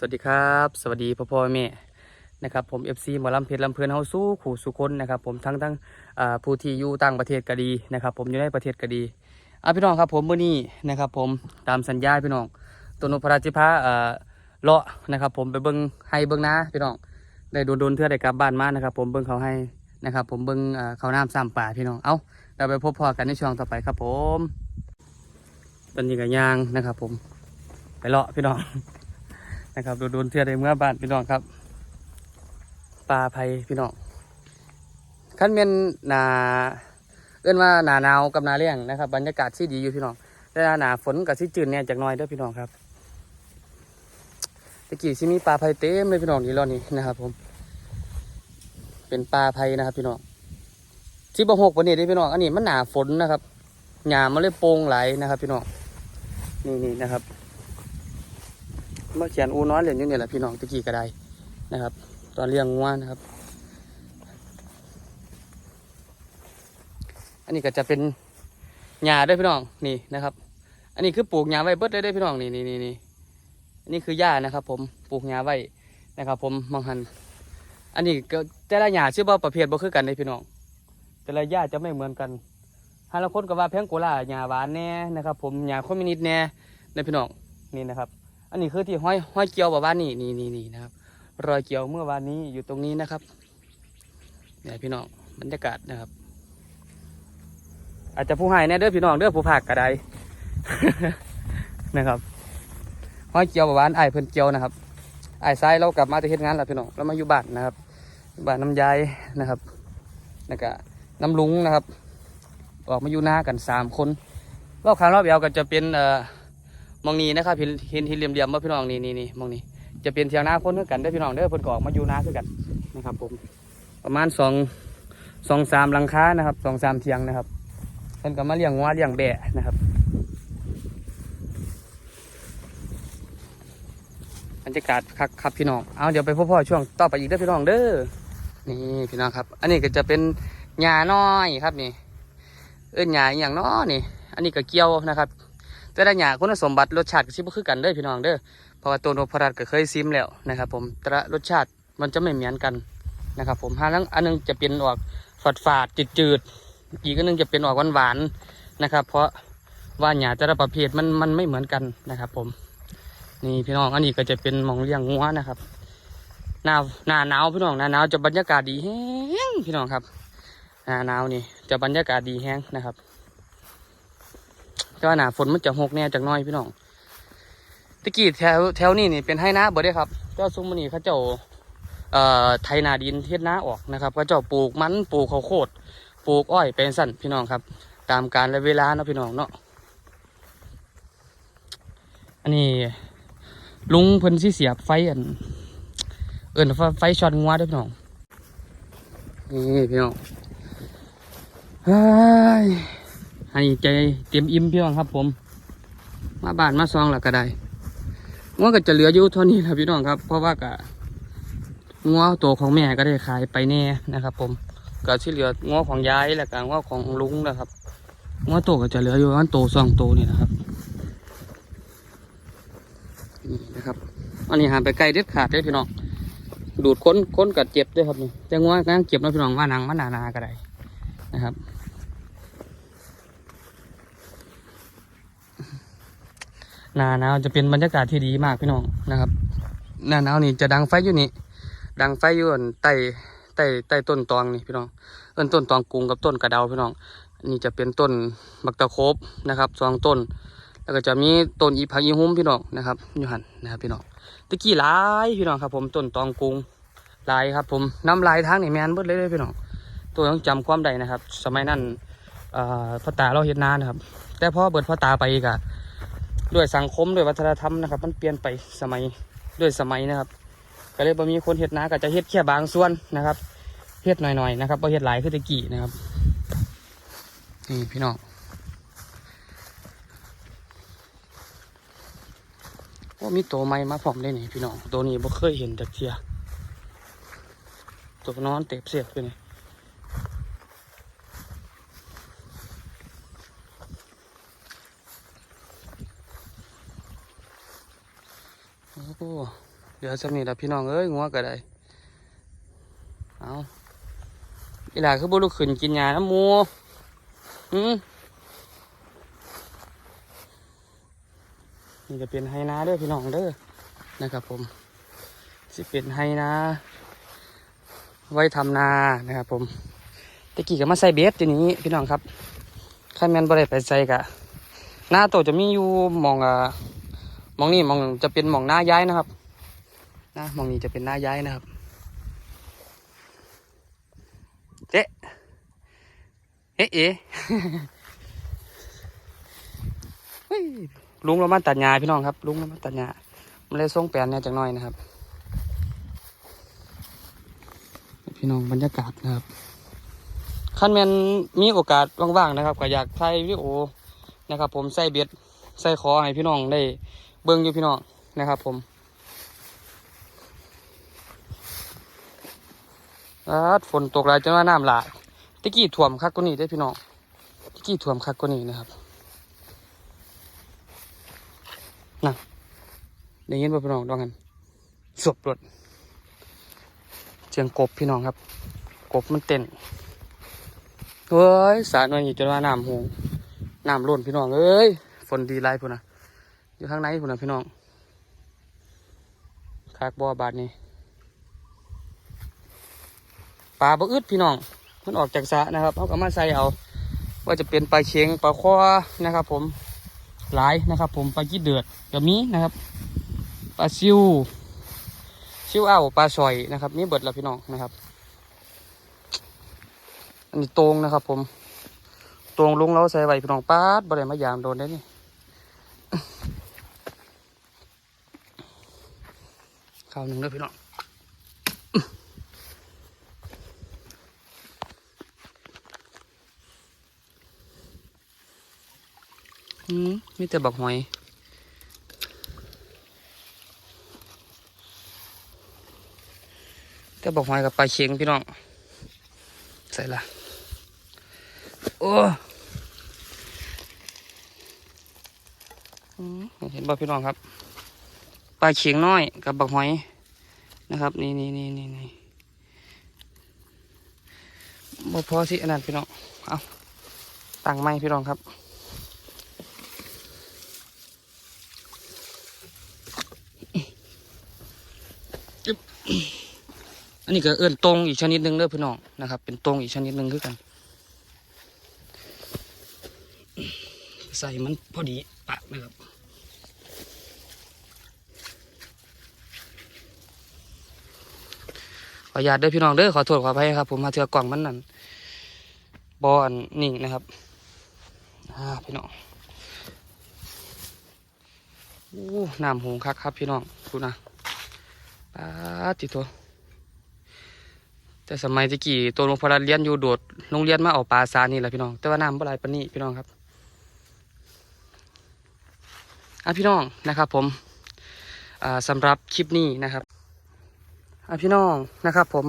สวัสดีครับ สวัสดีพ่อพ่อแม่นะครับผม FC หมอลำเพชรลำเพลินเฮาสู้ขู่สุคนนะครับผมทั้งทั้งผู้ที่อยู่ต่างประเทศก็ดีนะครับผมอยู่ในประเทศก็ดีอะพี่น้องครับผมมื้อนี้นะครับผมตามสัญญาพี่น้องตัวนพราชิพาอ่าเลาะนะครับผมไปเบิ่งให้เบิ่งนาพี่น้องได้โดนๆเทือได้กลับบ้านมานะครับผมเบิ่งเขาให้นะครับผมเบิ่งอ่าเขาน้ำซ้ำป่าพี่น้องเอาเราไปพบพ่อกันในช่วงต่อไปครับผมตอนนี้ก็ย่างนะครับผมไปเลาะพี่น้อง นะครับโดนเทือได้เมื่อบ้านพี่น้องครับปลาไผ่พี่น้องขั้นเมนหนาเอื้นว่าหนาหนาวกับหนาเลี้ยงนะครับบรรยากาศที่ดีอยู่พี่น้องแต่หนาฝนกับที่จืดเนี่ยจากน้อยเด้อพี่น้องครับตะกี้ที่มีปลาไผ่เต็มเลยพี่น้องนี่รอนี้นะครับ ผม เป็นปลาไผ่นะครับ พี่น้องที่บหกวันนี้ด้พี่น้องอันนี้มันหนาฝนนะครับหยามันเลยโปร่งไหลนะครับ พี่น้องนี่นี่นะครับ มื่อเขียนอูน้อยเรียนอยู่เนี่ยแหละพี่น้องตะกี้ก็ได้นะครับ ตอนเลี้ยงงัวนะครับ อันนี้ก็จะเป็นหญ้าด้วยพี่น้องนี่นะครับ อันนี้คือปลูกหญ้าไว้เบิดได้ด้วยพี่น้องนี่นี่นี่นี่อันนี้คือหญ้านะครับ ผมปลูกหญ้าไว้นะครับ ผมมองหัน อันนี้ก็แต่ละหญ้าชื่อว่าประเภทบ่คือกันเลยพี่น้อง แต่ละหญ้าจะไม่เหมือนกันฮาละคนก็ว่าแพงโกลาหญ้าหวานแน่นะครับ ผมหญ้าคอมมินิสแน่ในพี่น้องนี่นะครับ อันนี้คือที่ห้อยห้อยเกี่ยวแบบว่านี่นี่นี่นี่นะครับ รอยเกี่ยวเมื่อวานนี้อยู่ตรงนี้นะครับเนี่ยพี่น้องบรรยากาศนะครับ อาจจะผู้ให้แน่เด้อพี่น้องเด้อผู้ภาคกระไดนะครับห้อยเกี่ยวแบบว่าไอ้เพิ่นเกี่ยวนะครับไอ้ซ้ายเรากลับมาจะเฮ็ดงานแล้วพี่น้องเรามาอยู่บ้านนะครับบ้านน้ำยายนะครับแล้วก็น้ำลุงนะครับ ออกมาอยู่หน้ากันสามคนรอบครั้งรอบเดียวก็จะเป็นเอ่อ มองนี้นะครับเห็นเห็นเห็นเหลี่ยมๆว่าพี่น้องนี่นี่นี่มองนี้ จะเป็นเทียงนาคนเท่ากันได้พี่น้องเด้อเพิ่นก็ออกมาอยู่นาคือกันนะครับ ผม ประมาณสองสองสามหลังคานะครับสองสามเทียงนะครับเพิ่นก็มาเลี้ยงวัวเลี้ยงแบะนะครับบรรยากาศครับครับพี่น้องเอาเดี๋ยวไปพบพ่อช่วงต่อไปอีกเด้อพี่น้องเด้อนี่พี่น้องครับ อันนี้ก็จะเป็นหญ้าน้อยครับนี่ เอิ้นหญ้าอย่างน้อนี่ อันนี้ก็เกี่ยวนะครับ แต่ละอย่างคุณสมบัติรสชาติก็สิบคือกันเด้อพี่น้องเด้อเพราะว่าตัวนพรัตน์ก็เคยซิมแล้วนะครับผมแต่ละรสชาติมันจะไม่เหมือนกันนะครับผมหาลังอันหนึงจะเป็นออกฝาดฝาดจืดจืดๆอีกอันหนึงจะเป็นออกหวานหวานๆนะครับ เพราะว่าหยาแต่ละประเภทมันมันไม่เหมือนกันนะครับผมนี่พี่น้องอันนี้ก็จะเป็นมองเลี้ยงงัวนะครับหน้าหน้าหนาวพี่น้องหน้าหนาวจะบรรยากาศดีแห้งพี่น้องครับหน้าหนาวนี่จะบรรยากาศดีแห้งนะครับ ก็หนาฝนมันจะหกแน่จากน้อยพี่น้องตะกี้แถวแถวนี้นี่เป็นให้นาบ่ได้ครับเจ้าซุ้มมันนี่เขาเจ้าเอ่อไถนาดินเทียดนาออกนะครับเขาเจ้าปลูกมันปลูกข้าวโพดปลูกอ้อยเป็นสั่นพี่น้องครับ ตามการและเวลาเนาะพี่น้องเนาะอันนี้ลุงเพิ่นสิเสียบไฟอันเอิ้นไฟช็อตงัวด้อพี่น้องนี่พี่น้องเฮ้ย ให้ใจเต็มอิ่มพี่น้องครับ ผม มาบานมาซองแล้วก็ได้งัวก็จะเหลืออยู่เท่านี้แหละพี่น้องครับ เพราะว่ากะงัวตัวของแม่ก็ได้ขายไปแน่นะครับ ผมก็ที่เหลืองัวของยายแล้วก็งัวของลุงนะครับงัวโตวก็จะเหลืออยู่อันโตสองโตวนี่นะครับนี่นะครับอันนี้หาไปไกลเด็ดขาดเลยพี่น้องดูดค้นค้นกัดเจ็บด้วยครับนี่แต่งัวนั่งเจ็บนะพี่น้องว่านังมันหนานาๆก็ได้นะครับ หน้าหนาวจะเป็นบรรยากาศที่ดีมากพี่น้องนะครับหน้าหนาวนี่จะดังไฟอยู่นี่ ดังไฟอยู่อันใต้ใต้ใต้ต้นตองนี่พี่น้องเอิ้นต้นตองกุงกับต้นกระเดาพี่น้องนนี้จะเป็นต้นบักตะโคบนะครับสองต้น แล้วก็จะมีต้นอีพักอีหุ้มพี่น้องนะครับอยู่หันนะครับพี่น้องตะกี้หลายพี่น้องครับ ผมต้นตองกุงลายครับผมน้ำลายทางนี่แมนเบิดเลยเด้อพี่น้องตัวต้องจำความได้นะครับ สมัยนั้นพ่อตาเราเห็นนานนะครับ แต่พอเบิดพ่อตาไปกะ ด้วยสังคมด้วยวัฒนธรรมนะครับ มันเปลี่ยนไปสมัยด้วยสมัยนะครับ ก็เลยบ่มีคนเฮ็ดนาก็จะเฮ็ดแค่บางส่วนนะครับเฮ็ดหน่อยๆนะครับบ่เฮ็ดหลายคือตะกี้นะครับนี่พี่น้องว่ามีตัวใหม่มาพร้อมเลยนี่พี่น้องตัวนี้บ่เคยเห็นจากเทียตัวนอนเต็บเสียบอยู่นี่ โอ้โหเดี๋ยวสำนีละพี่น้องเอ้ยงัวก็ได้เอาอีหลาคือบุรุษขึ้นกินยาน้ำมูอืมนี่จะเป็นไฮนาเด้อพี่น้องเด้อนะครับ ผมสิเป็นไฮนาไว้ทำนานะครับ ผมตะกี้ก็มาใส่เบสทีนี้พี่น้องครับขั้นแมนบ่ได้ไปใส่กะหน้าโตจะมีอยู่มองอ่าหมองนี่มองจะเป็นมองหน้าย้ายนะครับ นะมองนี้จะเป็นหน้าย้ายนะครับ เจ๊เอ๊ะเอ๊ะลุงเรามาตัดหญ้าพี่น้องครับ ลุงเรามาตัดหญ้ามันเลยส่งแปลนเนี่ยจังน้อยนะครับ พี่น้องบรรยากาศนะครับขั้นแมนมีโอกาสว่างๆนะครับ ก็อยากถ่ายวิดีโอนะครับ ผมใส่เบ็ดใส่ขอให้พี่น้องได้เบิ่งอยู่พี่น้องนะครับ ผมอาด ฝนตกหลายจนว่าน้ำหลากตะกี้ท่วมคักกว่านี้ได้พี่น้องตะกี้ท่วมคักกว่านี้นะครับน่ะได้ยินป่ะพี่น้องดองกันสบรถเสียงกบพี่น้องครับ กบมันเต้นเฮ้ยสารมันอยู่จนว่าน้ำหงน้ำล้นพี่น้องเอ้ยฝนดีไรพุ่นนะอยู่ข้างในพุ่นนะพี่น้องคากบ่อบาดนี้ ปลาบ่อึดพี่น้อง มันออกจากสะนะครับเขาก็มาใส่เอา ว่าจะเป็นปลาเชงปลาคอนะครับ ผมหลายนะครับ ผมปลากี้เดือดกับมีนะครับปลาซิวชิวอ้าวปลาซอยนะครับนี่เบิดแล้วพี่น้องนะครับ อันนี้ตรงนะครับ ผมตรงลุงเราใส่ไว้พี่น้องปาดบ่ได้มายามโดนได้นี่ข้าวหนึ่งเด้อพี่น้อง อืมมีแต่บักหอยแต่บอกหอยกับปลาเค็งพี่น้อง ใส่ละโอ้อืมเห็นบ่พี่น้องครับปลาเค็งน้อยกับบักหอยนะครับ นี่นี่นี่นี่นี่บ่พอสิอันนั้นพี่น้องเอาตั้งไม้พี่น้องครับ อันนี้ก็เอื้อนตรงอีกชนิดหนึ่งเด้อพี่น้องนะครับ เป็นตรงอีกชนิดหนึ่งคือกัน ใส่มันพอดีปะนะครับขออนุญาตเด้อพี่น้องเด้อขอโทษขออภัยครับ ผมมาเถือกล่องมันนั่นบออันนี่นะครับอ่าพี่น้องอู้น้ำหงคักครับพี่น้องดูนะ ป้าดจิตตัวแต่สมัยตะกี้ตัวหลวงพ่อรัตเรียนอยู่โดดโรงเรียนมาเอาปลาสานี่แหละพี่น้อง แต่ว่าน้ำบ่ไหลปนนี้พี่น้องครับอะพี่น้องนะครับผมอ่าสำหรับคลิปนี้นะครับอะพี่น้องนะครับผม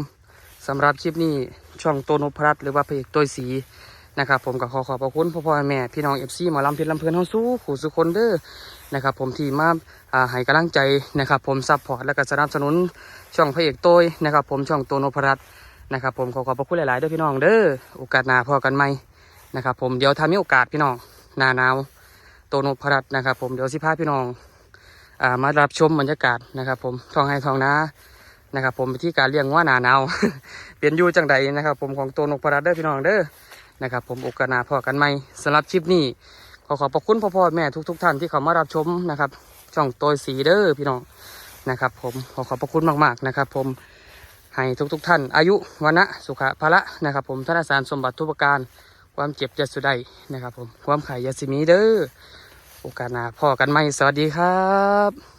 สำหรับคลิปนี้ช่องโตนพรัตหรือว่าเพจตัวสี นะครับผมก็ขอขอบพระคุณพ่อพ่อแม่พี่น้องเอฟซีหมอลำเพชรลำเพลินเฮาสู้ขู่สุคนเด้อนะครับผมที่มาอ่าให้กำลังใจนะครับผมซัพพอร์ตและก็สนับสนุนช่องพระเอกโต้ยนะครับผมช่องโตนพรัตนะครับผมขอขอบพระคุณหลาย ๆ ด้วยพี่น้องเด้อโอกาสหน้าพอกันไหมนะครับผมเดี๋ยวถ้ามีโอกาสพี่น้องหนาหนาวโตโนพรัตนะครับผมเดี๋ยวสิพาพี่น้องอ่ามารับชมบรรยากาศนะครับผมทองไห้ทองนานะครับผมที่การเลี้ยงว่าหนาหนาวเปลี่ยนยูจังใดนะครับผมของโตโนพรัตเด้อพี่น้องเด้อ นะครับ ผมโอกาสหน้าพอกันไหมสำหรับคลิปนี้ขอขอบพระคุณพ่อพ่อแม่ทุกๆท่านที่เขามารับชมนะครับช่องโตยสีเด้อพี่น้องนะครับ ผมขอขอบพระคุณมากๆนะครับ ผมให้ทุกๆทท่าน อายุวันะสุขภาระนะครับ ผมธนสารสมบัติทุกประการความเจ็บจะสุดใดนะครับ ผมความขายยาสิมีเด้อโอกาสหน้าพอกันไหมสวัสดีครับ